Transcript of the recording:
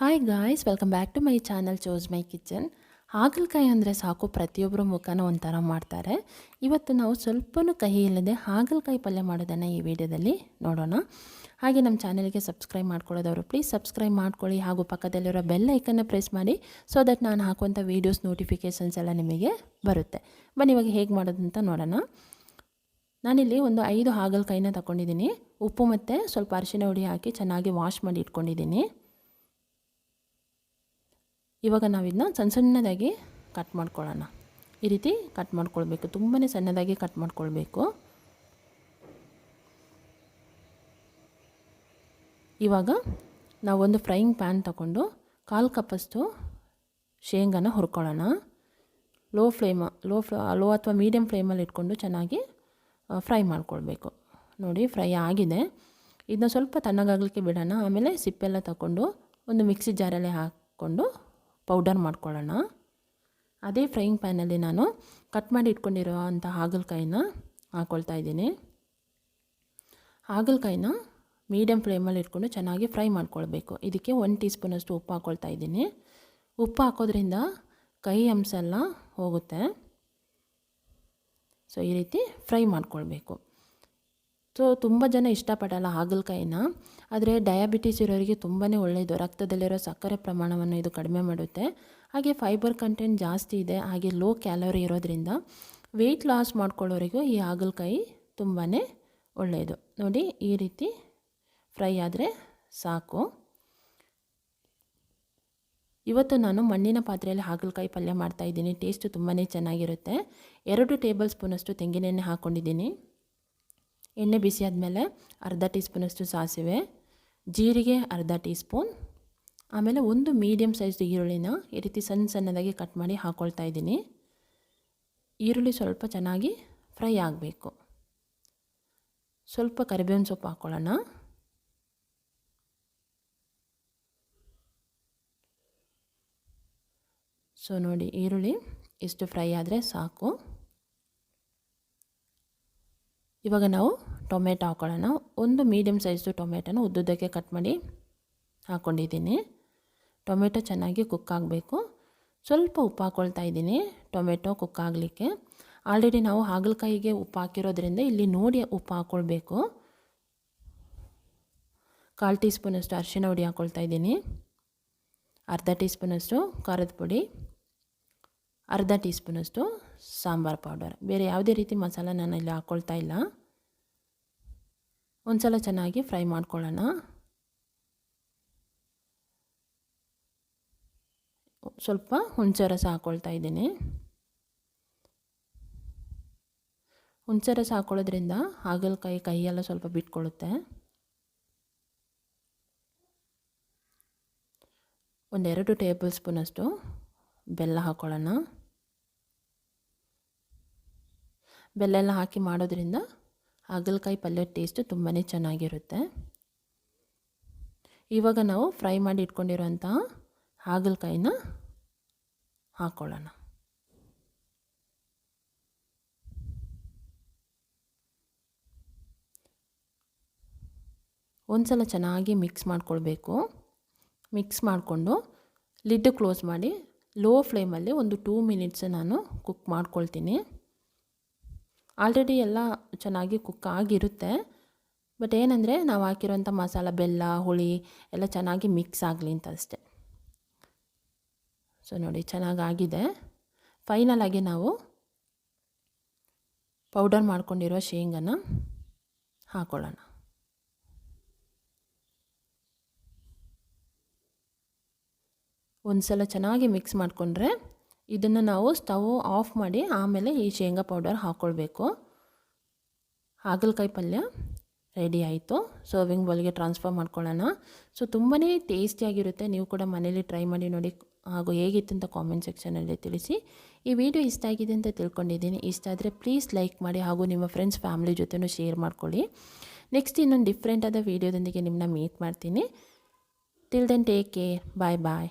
Hi guys welcome back to my channel chose my kitchen ಹಾಗಲಕಾಯಿ ಅಂದರೆ ಸಾಕು ಪ್ರತಿಯೊಬ್ಬರು ಮುಖನ ಒಂಥರ ಮಾಡ್ತಾರೆ. ಇವತ್ತು ನಾವು ಸ್ವಲ್ಪನೂ ಕಹಿ ಇಲ್ಲದೆ ಹಾಗಲಕಾಯಿ ಪಲ್ಯ ಮಾಡೋದನ್ನು ಈ ವಿಡಿಯೋದಲ್ಲಿ ನೋಡೋಣ. ಹಾಗೆ ನಮ್ಮ ಚಾನಲ್ಗೆ ಸಬ್ಸ್ಕ್ರೈಬ್ ಮಾಡ್ಕೊಳ್ಳೋದವರು ಪ್ಲೀಸ್ ಸಬ್ಸ್ಕ್ರೈಬ್ ಮಾಡ್ಕೊಳ್ಳಿ. ಹಾಗೂ ಪಕ್ಕದಲ್ಲಿರೋ ಬೆಲ್ ಐಕನ್ನ ಪ್ರೆಸ್ ಮಾಡಿ ಸೊ ದಟ್ ನಾನು ಹಾಕುವಂಥ ವೀಡಿಯೋಸ್ ನೋಟಿಫಿಕೇಷನ್ಸ್ ಎಲ್ಲ ನಿಮಗೆ ಬರುತ್ತೆ. ಬನ್ನಿ, ಇವಾಗ ಹೇಗೆ ಮಾಡೋದಂತ ನೋಡೋಣ. ನಾನಿಲ್ಲಿ ಒಂದು ಐದು ಹಾಗಲಕಾಯಿನ ತಗೊಂಡಿದ್ದೀನಿ. ಉಪ್ಪು ಮತ್ತು ಸ್ವಲ್ಪ ಅರಿಶಿನ ಹುಡಿ ಹಾಕಿ ಚೆನ್ನಾಗಿ ವಾಶ್ ಮಾಡಿ ಇಟ್ಕೊಂಡಿದ್ದೀನಿ. ಇವಾಗ ನಾವಿದನ್ನ ಸಣ್ಣ ಸಣ್ಣದಾಗಿ ಕಟ್ ಮಾಡ್ಕೊಳ್ಳೋಣ. ಈ ರೀತಿ ಕಟ್ ಮಾಡ್ಕೊಳ್ಬೇಕು. ತುಂಬಾ ಸಣ್ಣದಾಗಿ ಕಟ್ ಮಾಡ್ಕೊಳ್ಬೇಕು. ಇವಾಗ ನಾವೊಂದು ಫ್ರೈಯಿಂಗ್ ಪ್ಯಾನ್ ತಗೊಂಡು ಕಾಲು ಕಪ್ಪಷ್ಟು ಶೇಂಗಾನ ಹುರ್ಕೊಳ್ಳೋಣ. Low flame low flame low ಅಥವಾ ಮೀಡಿಯಮ್ ಫ್ಲೇಮಲ್ಲಿ ಇಟ್ಕೊಂಡು ಚೆನ್ನಾಗಿ ಫ್ರೈ ಮಾಡ್ಕೊಳ್ಬೇಕು. ನೋಡಿ ಫ್ರೈ ಆಗಿದೆ. ಇದನ್ನ ಸ್ವಲ್ಪ ತಣ್ಣಗಾಗಲಿಕ್ಕೆ ಬಿಡೋಣ. ಆಮೇಲೆ ಸಿಪ್ಪೆಲ್ಲ ತಗೊಂಡು ಒಂದು ಮಿಕ್ಸಿ ಜಾರಲ್ಲಿ ಹಾಕ್ಕೊಂಡು ಪೌಡರ್ ಮಾಡ್ಕೊಳ್ಳೋಣ. ಅದೇ ಫ್ರೈಯಿಂಗ್ ಪ್ಯಾನಲ್ಲಿ ನಾನು ಕಟ್ ಮಾಡಿ ಇಟ್ಕೊಂಡಿರೋ ಅಂಥ ಹಾಗಲಕಾಯಿನ ಹಾಕ್ಕೊಳ್ತಾ ಇದ್ದೀನಿ. ಹಾಗಲಕಾಯಿನ ಮೀಡಿಯಮ್ ಫ್ಲೇಮಲ್ಲಿ ಇಟ್ಕೊಂಡು ಚೆನ್ನಾಗಿ ಫ್ರೈ ಮಾಡ್ಕೊಳ್ಬೇಕು. ಇದಕ್ಕೆ ಒನ್ ಟೀ ಸ್ಪೂನಷ್ಟು ಉಪ್ಪು ಹಾಕ್ಕೊಳ್ತಾ ಇದ್ದೀನಿ. ಉಪ್ಪು ಹಾಕೋದ್ರಿಂದ ಕಹಿ ಅಂಶ ಎಲ್ಲ ಹೋಗುತ್ತೆ. ಸೊ, ಈ ರೀತಿ ಫ್ರೈ ಮಾಡ್ಕೊಳ್ಬೇಕು. ಸೊ ತುಂಬ ಜನ ಇಷ್ಟಪಡಲ್ಲ ಹಾಗಲಕಾಯಿನ. ಆದರೆ ಡಯಾಬಿಟೀಸ್ ಇರೋರಿಗೆ ತುಂಬಾ ಒಳ್ಳೆಯದು ರಕ್ತದಲ್ಲಿರೋ ಸಕ್ಕರೆ ಪ್ರಮಾಣವನ್ನು ಇದು ಕಡಿಮೆ ಮಾಡುತ್ತೆ. ಹಾಗೆ ಫೈಬರ್ ಕಂಟೆಂಟ್ ಜಾಸ್ತಿ ಇದೆ. ಹಾಗೆ ಲೋ ಕ್ಯಾಲೋರಿ ಇರೋದ್ರಿಂದ ವೆಯ್ಟ್ ಲಾಸ್ ಮಾಡ್ಕೊಳ್ಳೋರಿಗೂ ಈ ಹಾಗಲಕಾಯಿ ತುಂಬಾ ಒಳ್ಳೆಯದು ನೋಡಿ ಈ ರೀತಿ ಫ್ರೈ ಆದರೆ ಸಾಕು. ಇವತ್ತು ನಾನು ಮಣ್ಣಿನ ಪಾತ್ರೆಯಲ್ಲಿ ಹಾಗಲಕಾಯಿ ಪಲ್ಯ ಮಾಡ್ತಾಯಿದ್ದೀನಿ ಟೇಸ್ಟು ತುಂಬಾ ಚೆನ್ನಾಗಿರುತ್ತೆ. ಎರಡು ಟೇಬಲ್ ಸ್ಪೂನಷ್ಟು ತೆಂಗಿನೆಣ್ಣೆ ಹಾಕ್ಕೊಂಡಿದ್ದೀನಿ ಎಣ್ಣೆ ಬಿಸಿ ಆದಮೇಲೆ ಅರ್ಧ ಟೀ ಸ್ಪೂನಷ್ಟು ಸಾಸಿವೆ, ಜೀರಿಗೆ ಅರ್ಧ ಟೀ ಸ್ಪೂನ್ ಆಮೇಲೆ ಒಂದು ಮೀಡಿಯಮ್ ಸೈಜ್ದು ಈರುಳ್ಳಿನ ಈ ರೀತಿ ಸಣ್ಣ ಸಣ್ಣದಾಗಿ ಕಟ್ ಮಾಡಿ ಹಾಕ್ಕೊಳ್ತಾ ಇದ್ದೀನಿ. ಈರುಳ್ಳಿ ಸ್ವಲ್ಪ ಚೆನ್ನಾಗಿ ಫ್ರೈ ಆಗಬೇಕು. ಸ್ವಲ್ಪ ಕರಿಬೇವಿನ ಸೊಪ್ಪು ಹಾಕ್ಕೊಳ್ಳೋಣ ಸೊ ನೋಡಿ ಈರುಳ್ಳಿ ಇಷ್ಟು ಫ್ರೈ ಆದರೆ ಸಾಕು. ಇವಾಗ ನಾವು ಟೊಮೆಟೊ ಹಾಕೊಳ್ಳೋಣ. ಒಂದು ಮೀಡಿಯಮ್ ಸೈಜು ಟೊಮೆಟೊನ ಉದ್ದುದ್ದಕ್ಕೆ ಕಟ್ ಮಾಡಿ ಹಾಕ್ಕೊಂಡಿದ್ದೀನಿ ಟೊಮೆಟೊ ಚೆನ್ನಾಗಿ ಕುಕ್ ಆಗಬೇಕು. ಸ್ವಲ್ಪ ಉಪ್ಪು ಹಾಕ್ಕೊಳ್ತಾ ಇದ್ದೀನಿ ಟೊಮೆಟೊ ಕುಕ್ ಆಗಲಿಕ್ಕೆ. ಆಲ್ರೆಡಿ ನಾವು ಹಾಗಲಕಾಯಿಗೆ ಉಪ್ಪು ಹಾಕಿರೋದ್ರಿಂದ ಇಲ್ಲಿ ನೋಡಿ ಉಪ್ಪು ಹಾಕ್ಕೊಳ್ಬೇಕು ಕಾಲು ಟೀ ಸ್ಪೂನಷ್ಟು ಅರಿಶಿನ ಹುಡಿ ಹಾಕ್ಕೊಳ್ತಾ ಇದ್ದೀನಿ. ಅರ್ಧ ಟೀ ಸ್ಪೂನಷ್ಟು ಖಾರದ ಪುಡಿ. ಅರ್ಧ ಟೀ ಸ್ಪೂನಷ್ಟು ಸಾಂಬಾರು ಪೌಡರ್ ಬೇರೆ ಯಾವುದೇ ರೀತಿ ಮಸಾಲ ನಾನು ಇಲ್ಲಿ ಹಾಕ್ಕೊಳ್ತಾ ಇಲ್ಲ. ಒಂದು ಸಲ ಚೆನ್ನಾಗಿ ಫ್ರೈ ಮಾಡ್ಕೊಳ್ಳೋಣ. ಸ್ವಲ್ಪ ಹುಣಸೆ ರಸ ಹಾಕ್ಕೊಳ್ತಾ ಇದ್ದೀನಿ. ಹುಣಸೆ ರಸ ಹಾಕ್ಕೊಳ್ಳೋದ್ರಿಂದ ಹಾಗಲಕಾಯಿ ಕೈಯೆಲ್ಲ ಸ್ವಲ್ಪ ಬಿಟ್ಕೊಳ್ಳುತ್ತೆ. ಒಂದೆರಡು ಟೇಬಲ್ ಸ್ಪೂನಷ್ಟು ಬೆಲ್ಲ ಹಾಕ್ಕೊಳ್ಳೋಣ ಬೆಲ್ಲ ಎಲ್ಲ ಹಾಕಿ ಮಾಡೋದ್ರಿಂದ ಹಾಗಲಕಾಯಿ ಪಲ್ಯ ಟೇಸ್ಟು ತುಂಬಾ ಚೆನ್ನಾಗಿರುತ್ತೆ. ಇವಾಗ ನಾವು ಫ್ರೈ ಮಾಡಿ ಇಟ್ಕೊಂಡಿರೋಂಥ ಹಾಗಲಕಾಯಿನ ಹಾಕ್ಕೊಳ್ಳೋಣ ಒಂದು ಸಲ ಚೆನ್ನಾಗಿ ಮಿಕ್ಸ್ ಮಾಡ್ಕೊಳ್ಬೇಕು. ಮಿಕ್ಸ್ ಮಾಡಿಕೊಂಡು ಲಿಡ್ ಕ್ಲೋಸ್ ಮಾಡಿ ಲೋ ಫ್ಲೇಮಲ್ಲಿ ಒಂದು ಟೂ ಮಿನಿಟ್ಸ್ ನಾನು ಕುಕ್ ಮಾಡ್ಕೊಳ್ತೀನಿ. ಆಲ್ರೆಡಿ ಎಲ್ಲ ಚೆನ್ನಾಗಿ ಕುಕ್ ಆಗಿರುತ್ತೆ. ಬಟ್ ಏನಂದರೆ ನಾವು ಹಾಕಿರೋಂಥ ಮಸಾಲ, ಬೆಲ್ಲ, ಹುಳಿ ಎಲ್ಲ ಚೆನ್ನಾಗಿ ಮಿಕ್ಸ್ ಆಗಲಿ ಅಂತ ಅಷ್ಟೆ. ಸೊ ನೋಡಿ ಚೆನ್ನಾಗಾಗಿದೆ. ಫೈನಲ್ ಆಗಿ ನಾವು ಪೌಡರ್ ಮಾಡ್ಕೊಂಡಿರೋ ಶೇಂಗನ ಹಾಕೊಳ್ಳೋಣ. ಒಂದು ಸಲ ಚೆನ್ನಾಗಿ ಮಿಕ್ಸ್ ಮಾಡಿಕೊಂಡ್ರೆ ಇದನ್ನು ನಾವು ಸ್ಟವ್ ಆಫ್ ಮಾಡಿ ಆಮೇಲೆ ಈ ಶೇಂಗಾ ಪೌಡರ್ ಹಾಕ್ಕೊಳ್ಬೇಕು ಹಾಗಲಕಾಯಿ ಪಲ್ಯ ರೆಡಿ ಆಯಿತು. ಸರ್ವಿಂಗ್ ಬೌಲ್ಗೆ ಟ್ರಾನ್ಸ್ಫರ್ ಮಾಡ್ಕೊಳ್ಳೋಣ. ಸೊ ತುಂಬಾ ಟೇಸ್ಟಿಯಾಗಿರುತ್ತೆ ನೀವು ಕೂಡ ಮನೇಲಿ ಟ್ರೈ ಮಾಡಿ ನೋಡಿ ಹಾಗೂ ಹೇಗಿತ್ತು ಅಂತ ಕಾಮೆಂಟ್ ಸೆಕ್ಷನಲ್ಲಿ ತಿಳಿಸಿ. ಈ ವಿಡಿಯೋ ಇಷ್ಟ ಆಗಿದೆ ಅಂತ ತಿಳ್ಕೊಂಡಿದ್ದೀನಿ. ಇಷ್ಟ ಆದರೆ ಪ್ಲೀಸ್ ಲೈಕ್ ಮಾಡಿ ಹಾಗೂ ನಿಮ್ಮ ಫ್ರೆಂಡ್ಸ್ ಫ್ಯಾಮಿಲಿ ಜೊತೆನೂ ಶೇರ್ ಮಾಡ್ಕೊಳ್ಳಿ. ನೆಕ್ಸ್ಟ್ ಇನ್ನೊಂದು ಡಿಫ್ರೆಂಟಾದ ವೀಡಿಯೋದೊಂದಿಗೆ ನಿಮ್ಮನ್ನ ಮೀಟ್ ಮಾಡ್ತೀನಿ. Till then take care bye bye